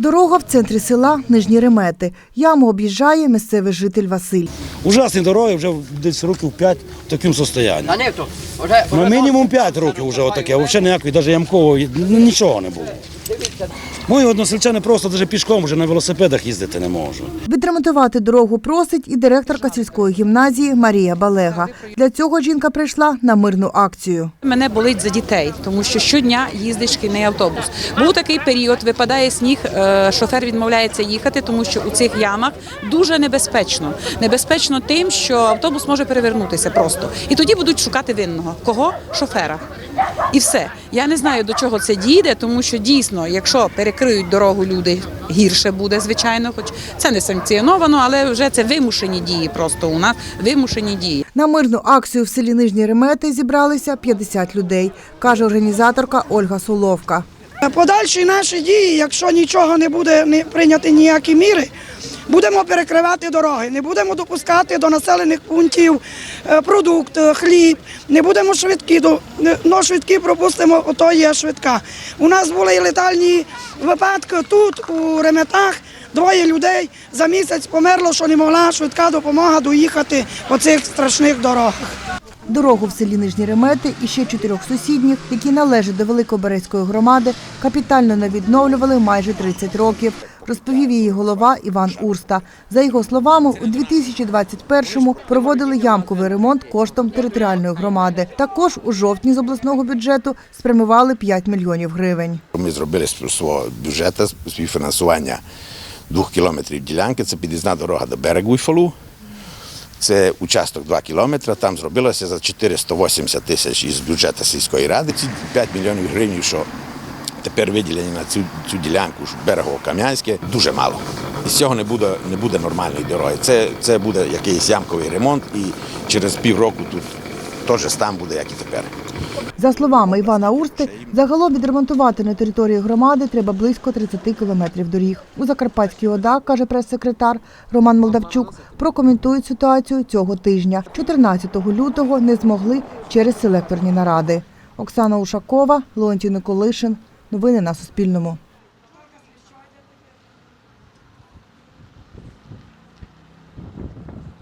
Дорога в центрі села Нижні Ремети. Яму об'їжджає місцевий житель Василь. Ужасні дороги вже десь років 5 в такому стані. А не то. Вже, Ну, мінімум 5 років вже отаке, взагалі ніякої, навіть ямкової, ну, нічого не було. Мої односельчани просто навіть пішком вже на велосипедах їздити не можуть. Відремонтувати дорогу просить і директорка сільської гімназії Марія Балега. Для цього жінка прийшла на мирну акцію. Мене болить за дітей, тому що щодня їздить шкільний автобус. Був такий період, випадає сніг, е, шофер відмовляється їхати, тому що у цих ямах дуже небезпечно. Небезпечно тим, що автобус може перевернутися просто. І тоді будуть шукати винного. Кого? Шофера. І все. Я не знаю, до чого це дійде, тому що дійсно, якщо перекриють дорогу люди, гірше буде, звичайно, хоч це не санкціоновано, але вже це вимушені дії. Просто у нас вимушені дії. На мирну акцію в селі Нижні Ремети зібралися 50 людей, каже організаторка Ольга Соловка. Подальші наші дії, якщо нічого не буде не прийняти ніякі міри, будемо перекривати дороги, не будемо допускати до населених пунктів е, продукт, е, хліб, не будемо швидкі до ну, швидкі пропустимо, ото є швидка. У нас були і летальні випадки тут, у реметах. Двоє людей за місяць померло, що не могла швидка допомога доїхати по цих страшних дорогах. Дорогу в селі Нижні Ремети і ще чотирьох сусідніх, які належать до Великоберезької громади, капітально не відновлювали майже 30 років, розповів її голова Іван Урста. За його словами, у 2021-му проводили ямковий ремонт коштом територіальної громади. Також у жовтні з обласного бюджету спрямували 5 мільйонів гривень. Ми зробили з свого бюджету співфінансування двох кілометрів ділянки. Це під'їзна дорога до берегу Іфалу. Це участок 2 кілометри. Там зробилося за 480 тисяч із бюджету сільської ради. Ці 5 мільйонів гривень, що тепер виділені на цю, цю ділянку берегово-кам'янське, дуже мало. І з цього не буде, не буде нормальної дороги. Це, це буде якийсь ямковий ремонт, і через півроку тут теж стан буде, як і тепер. За словами Івана Урсти, загалом відремонтувати на території громади треба близько 30 кілометрів доріг. У Закарпатській ОДА, каже прес-секретар Роман Молдавчук, прокоментують ситуацію цього тижня. 14 лютого не змогли через селекторні наради. Оксана Ушакова, Леонтій Николишин. Новини на Суспільному.